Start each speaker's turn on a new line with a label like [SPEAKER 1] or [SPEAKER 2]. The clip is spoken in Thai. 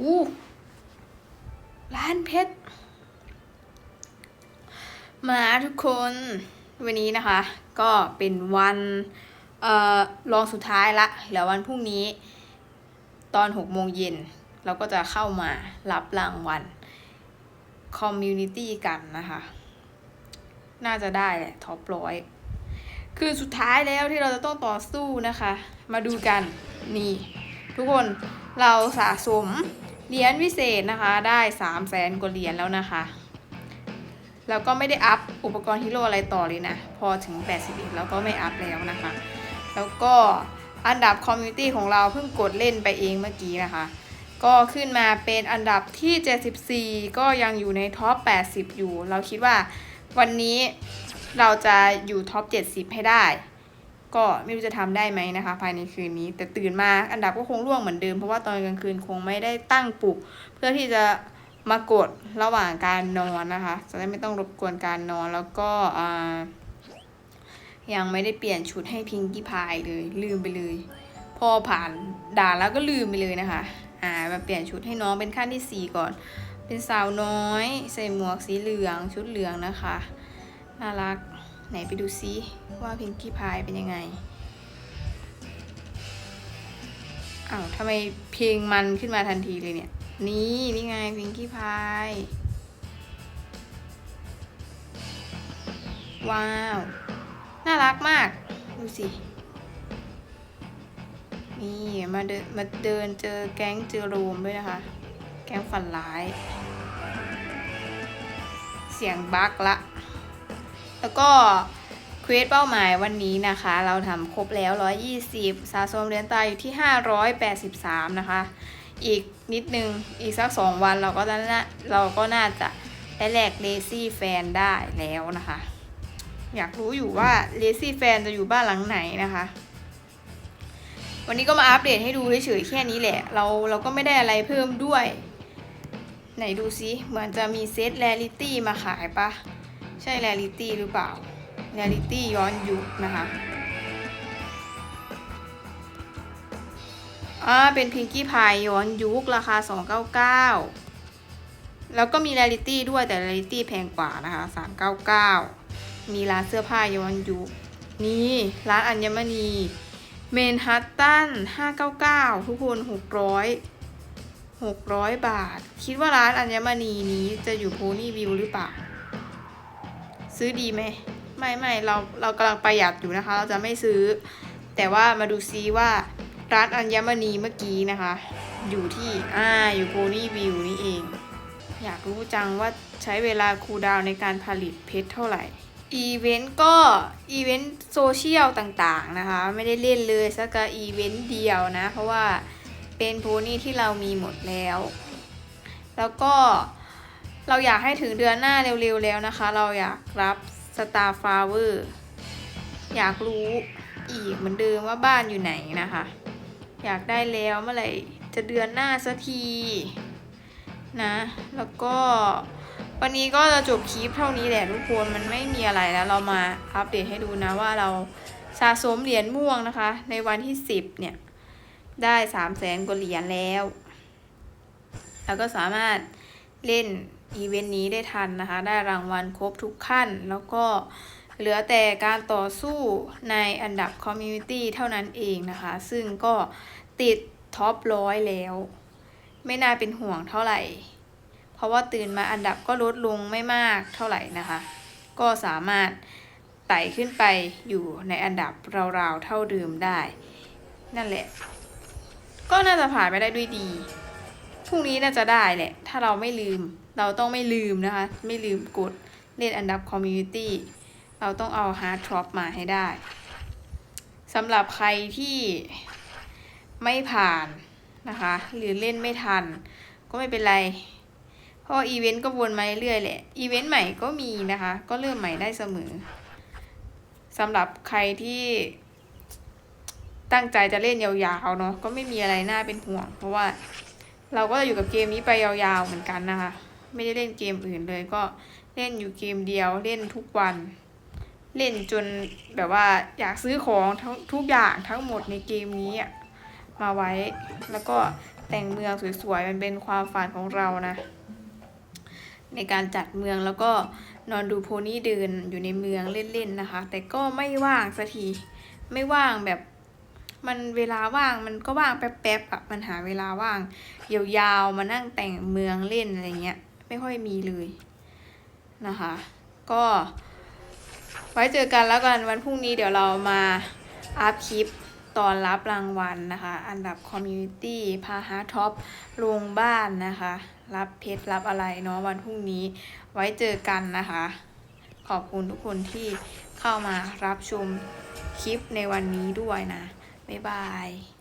[SPEAKER 1] อู้ร้านเพชร มาทุกคนวันนี้นะคะ ก็เป็นวันเอ่อรองสุดท้ายละแล้ววันพรุ่งนี้ ตอนหกโมงเย็นเราก็จะเข้ามารับรางวัลคอมมูนิตี้กันนะคะ น่าจะได้แหละท็อปร้อยคือสุดท้ายแล้วที่เราจะต้องต่อสู้นะคะ มาดูกันนี่ ทุกคนเราสะสม เหรียญวิเศษนะคะได้สามแสนกว่าเหรียญแล้วนะคะ แล้วก็ไม่ได้อัพอุปกรณ์ฮีโร่อะไรต่อเลยนะ พอถึง 81 แล้วก็ไม่อัพแล้วนะคะ แล้วก็อันดับคอมมูนิตี้ของเราเพิ่งกดเล่นไปเองเมื่อกี้นะคะ ก็ขึ้นมาเป็นอันดับที่ 74 ก็ยังอยู่ในท็อป 80 อยู่ เราคิดว่าวันนี้เราจะอยู่ท็อป 70 ให้ได้ ก็ไม่รู้จะทำได้ไหมนะคะ ภายในคืนนี้ แต่ตื่นมาอันดับก็คงร่วงเหมือนเดิมเพราะว่าตอนกลางคืนคงไม่ได้ตั้งปลุก เพื่อที่จะมากดระหว่างการนอนนะคะจะได้ไม่ต้องรบกวนการนอนแล้วก็ยังไม่ได้เปลี่ยนชุดให้พิงกี้พายเลย ลืมไปเลย พอผ่านด่านแล้วก็ลืมไปเลยนะคะอ่ามาเปลี่ยนชุดให้น้องเป็นขั้นที่สี่ก่อน เป็นสาวน้อย ใส่หมวกสีเหลืองชุดเหลืองนะคะน่ารัก ไหนไปดูซิว่าพิงกี้พายเป็นยังไงอ้าวทำไมเพลงมันขึ้นมาทันทีเลยเนี่ย นี่นี่ไงพิงกี้พาย ว้าว น่ารักมาก ดูสิ นี่มาเดินมาเดินเจอแก๊งเจอโรมด้วยนะคะ แก๊งฝันร้าย เสียงบั๊กละ แล้วก็เควสเป้าหมายวันนี้นะคะ เราทำครบแล้ว 120 สะสมเหรียญตายอยู่ที่ 583 นะคะ อีกนิดนึง อีกสัก 2 วันเราก็น่าเราก็น่าจะได้แลกเลซี่แฟนได้แล้วนะคะ อยากรู้อยู่ว่าเลซี่แฟนจะอยู่บ้านหลังไหนนะคะ วันนี้ก็มาอัปเดตให้ดูเฉยๆแค่นี้แหละ เราเราก็ไม่ได้อะไรเพิ่มด้วย ไหนดูซิเหมือนจะมีเซตแรลิตี้มาขายปะ ช่แรลิตี้หรือเปล่าแรลิตี้ย้อนยุคนะคะอ่าเป็นพิงกี้พายย้อนยุคราคา 299 แล้วก็มีแรลิตี้ด้วยแต่แรลิตี้แพงกว่านะคะ 399 มีร้านเสื้อผ้าย้อนยุคนี่ร้านอัญมณีเมนฮัตตัน 599 ทุกคน 600 600 บาท คิดว่าร้านอัญมณีนี้จะอยู่โพนี่วิวหรือเปล่า ซื้อดีไหมไม่ไม่เราเรากำลังประหยัดอยู่นะคะ เราจะไม่ซื้อ แต่ว่ามาดูซิว่าร้านอัญมณีเมื่อกี้นะคะ อยู่ที่อ่าอยู่โพนี่วิวนี่เอง อยากรู้จังว่าใช้เวลาคูดาวในการผลิตเพชรเท่าไหร่อีเวนต์ก็อีเวนต์โซเชียลต่างๆนะคะ ไม่ได้เล่นเลยสักอีเวนต์เดียวนะ เพราะว่าเป็นโพนี่ที่เรามีหมดแล้ว แล้วก็ เราอยากให้ถึงเดือนหน้าเร็วๆแล้วนะคะ เราอยากรับ Star Flower อยากรู้อีกเหมือนเดิมว่าบ้านอยู่ไหนนะคะ อยากได้แล้วเมื่อไหร่จะเดือนหน้าสักทีนะ แล้วก็วันนี้ก็จะจบคลิปเท่านี้แหละทุกคนมันไม่มีอะไรแล้ว เรามาอัปเดตให้ดูนะว่าเราสะสมเหรียญม่วงนะคะ ในวันที่ 10 เนี่ย ได้3 0 0แสนกว่าเหรียญแล้ว แล้วก็สามารถเล่น อีเวนต์นี้ได้ทันนะคะ ได้รางวัลครบทุกขั้น แล้วก็เหลือแต่การต่อสู้ในอันดับคอมมูนิตี้เท่านั้นเองนะคะ ซึ่งก็ติดท็อปร้อยแล้ว ไม่น่าเป็นห่วงเท่าไหร่ เพราะว่าตื่นมาอันดับก็ลดลงไม่มากเท่าไหร่นะคะ ก็สามารถไต่ขึ้นไปอยู่ในอันดับราวๆเท่าเดิมได้ นั่นแหละ ก็น่าจะผ่านไปได้ด้วยดี พรุ่งนี้น่าจะได้แหละ ถ้าเราไม่ลืม เราต้องไม่ลืมนะคะ ไม่ลืมกดเล่นอันดับคอมมูนิตี้ เราต้องเอาฮาร์ดทรอปมาให้ได้ สำหรับใครที่ไม่ผ่านนะคะ หรือเล่นไม่ทัน ก็ไม่เป็นไร เพราะอีเวนต์ก็วนมาเรื่อยแหละ อีเวนต์ใหม่ก็มีนะคะ ก็เริ่มใหม่ได้เสมอ สำหรับใครที่ตั้งใจจะเล่นยาวๆเนาะ ก็ไม่มีอะไรน่าเป็นห่วง เพราะว่า เราก็จะอยู่กับเกมนี้ไปยาวๆเหมือนกันนะคะ ไม่ได้เล่นเกมอื่นเลยก็เล่นอยู่เกมเดียวเล่นทุกวัน เล่นจนแบบว่าอยากซื้อของทั้งทุกอย่างทั้งหมดในเกมนี้มาไว้ แล้วก็แต่งเมืองสวยๆมันเป็นความฝันของเรานะ ในการจัดเมืองแล้วก็นอนดูโพนี่เดินอยู่ในเมืองเล่นๆนะคะ แต่ก็ไม่ว่างสักทีไม่ว่างแบบ มันเวลาว่างมันก็ว่างแป๊บๆอะมันหาเวลาว่างยาวๆมานั่งแต่งเมืองเล่นอะไรเงี้ยไม่ค่อยมีเลยนะคะ ก็ไว้เจอกันแล้วกันวันพรุ่งนี้เดี๋ยวเรามาอัพคลิปตอนรับรางวัลนะคะ อันดับคอมมูนิตี้พาหาท็อปลงบ้านนะคะ รับเพชรรับอะไรเนาะวันพรุ่งนี้ไว้เจอกันนะคะ ขอบคุณทุกคนที่เข้ามารับชมคลิปในวันนี้ด้วยนะ บ๊ายบาย